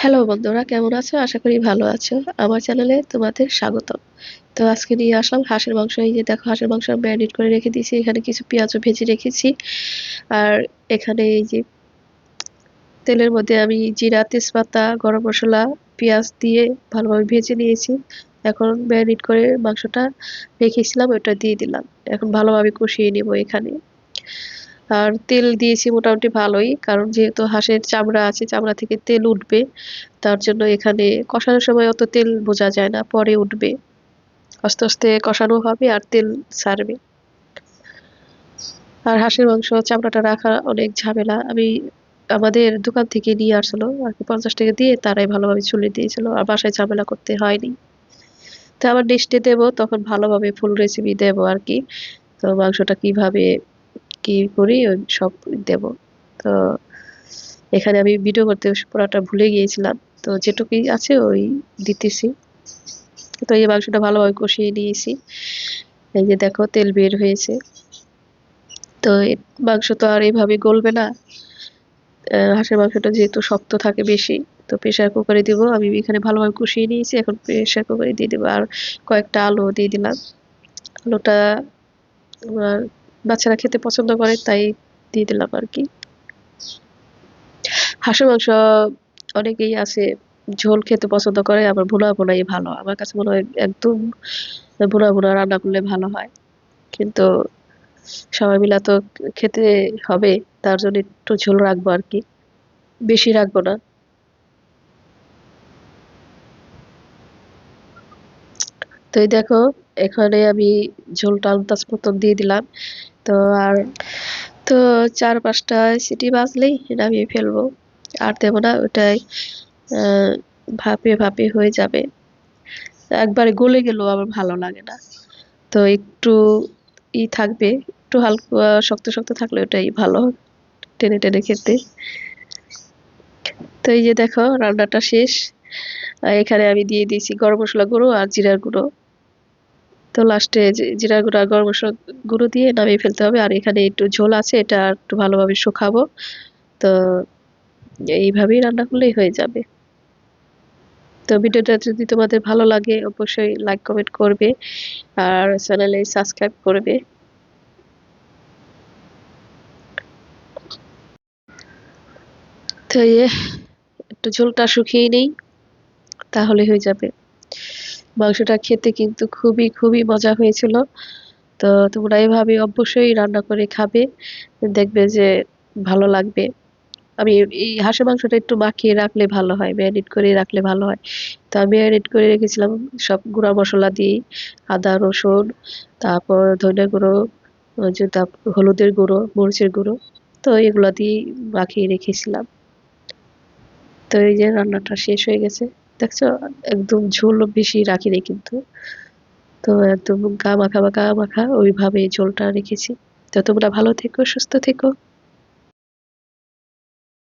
Hello বন্ধুরা, কেমন আছো? আশা করি ভালো আছো। আমার চ্যানেলে তোমাদের স্বাগত তো আজকে নিয়ে আসলাম হাঁসের মাংস। এই যে দেখো, হাঁসের মাংস ম্যারিনেট করে রেখে দিয়েছি। এখানে কিছু পেঁয়াজও ভেজে রেখেছি। আর এখানে এই যে তেলের মধ্যে আমি জিরা, তেজপাতা, গরম মশলা, পেঁয়াজ দিয়ে ভালোভাবে ভেজে নিয়েছি। এখন ম্যারিনেট করে মাংসটা রেখেছিলাম, ওটা দিয়ে দিলাম। এখন ভালোভাবে কষিয়ে নেব এখানে। আর তেল দিয়েছি মোটামুটি ভালোই, কারণ যেহেতু হাঁসের চামড়া আছে, চামড়া থেকে তেল উঠবে, তার জন্য এখানে কষানোর সময় অত তেল বোঝা যায় না, পরে উঠবে। আস্তে আস্তে কষানো হবে আর তেল ছাড়বে আর হাঁসের মাংস, চামড়াটা রাখা অনেক ঝামেলা। আমি আমাদের দোকান থেকে নিয়ে আসলো আর কি পঞ্চাশ টাকা দিয়ে তারাই ভালোভাবে চুলে দিয়েছিল, আর বাসায় ঝামেলা করতে হয়নি। তো আবার নেক্সটে দেবো, তখন ভালোভাবে ফুল রেসিপি দেবো আর কি। তো মাংসটা কীভাবে কি করি সব দেব। তো এখানে আমি ভিডিও করতে পুরাটা ভুলে গিয়েছিলাম। তো যেটুকুই আছে ওই দিতেছি। তো এই মাংসটা ভালোভাবে কষিয়ে নিয়েছি। এই যে দেখো, তেল বের হয়েছে। তো মাংস তো আর এইভাবে গলবে না। হাঁসের মাংসটা যেহেতু শক্ত থাকে বেশি, তো প্রেশার কুকারে দিব। আমি এখানে ভালোভাবে কষিয়ে নিয়েছি, এখন প্রেশার কুকারে দিয়ে দেবো। আর কয়েকটা আলু দিয়ে দিলাম। আলুটা বাচ্চারা খেতে পছন্দ করে তাই দিয়ে দিলাম আর কি। হাঁসের মাংস অনেকেই আছে ঝোল খেতে পছন্দ করে আবার ভুনা ভুনাই ভালো। আমার কাছে মনে হয় একদম ভুনা ভুনা রান্না করলে ভালো হয়। কিন্তু সবাই মিলে তো খেতে হবে তার জন্য একটু ঝোল রাখব আর কি। বেশি রাখব না। তো এই দেখো, এখানে আমি ঝোলটা আন্দাজ মতন দিয়ে দিলাম। তো আর, তো চার পাঁচটা সিটি বাজলেই নামিয়ে ফেলব। আর দেবো না, ওটাই ভাপে ভাপে হয়ে যাবে। একবারে গলে গেলেও আমার ভালো লাগে না। তো একটু ই থাকবে, একটু হালকা শক্ত শক্ত থাকলে ওটাই ভালো টেনে টেনে খেতে। তো এই যে দেখো, রান্নাটা শেষ। এখানে আমি দিয়ে দিয়েছি গরম মশলা গুঁড়ো আর জিরার গুঁড়ো। তো লাস্টে জিরা গুঁড়ো আর গরম মশলা গুঁড়ো দিয়ে নামিয়ে ফেলতে হবে। আর এখানে একটু ঝোল আছে, এটা একটু ভালোভাবে শুকাবো। তো এইভাবেই রান্না করলেই হয়ে যাবে। তো ভিডিওটা যদি তোমাদের ভালো লাগে, অবশ্যই লাইক কমেন্ট করবে আর চ্যানেলে সাবস্ক্রাইব করবে। তো ইয়ে একটু ঝোলটা শুকিয়ে নেই। তাহলে হয়ে যাবে। মাংসটা খেতে কিন্তু খুবই খুবই মজা হয়েছিল। তো তোমরা এভাবে অবশ্যই রান্না করে খাবে। দেখবে যে ভালো লাগবে। আমি এই হাঁসের মাংসটা একটু মাখিয়ে রাখলে ভালো হয়, ম্যারিনেট করে রাখলে ভালো হয়। তো আমি ম্যারিনেট করে রেখেছিলাম সব গুঁড়া মশলা দিয়ে আদা, রসুন, তারপর ধনে গুঁড়ো হলুদের গুঁড়ো, মরিচের গুঁড়ো, তো এগুলো দিয়ে মাখিয়ে রেখেছিলাম। তো এই যে রান্নাটা শেষ হয়ে গেছে। দেখছ একদম ঝোল বেশি রাখি রে কিন্তু। তো একদম গা মাখা মাখা মাখা ওইভাবে ঝোলটা রেখেছি। তো তোমরা ভালো থেকো, সুস্থ থেকো।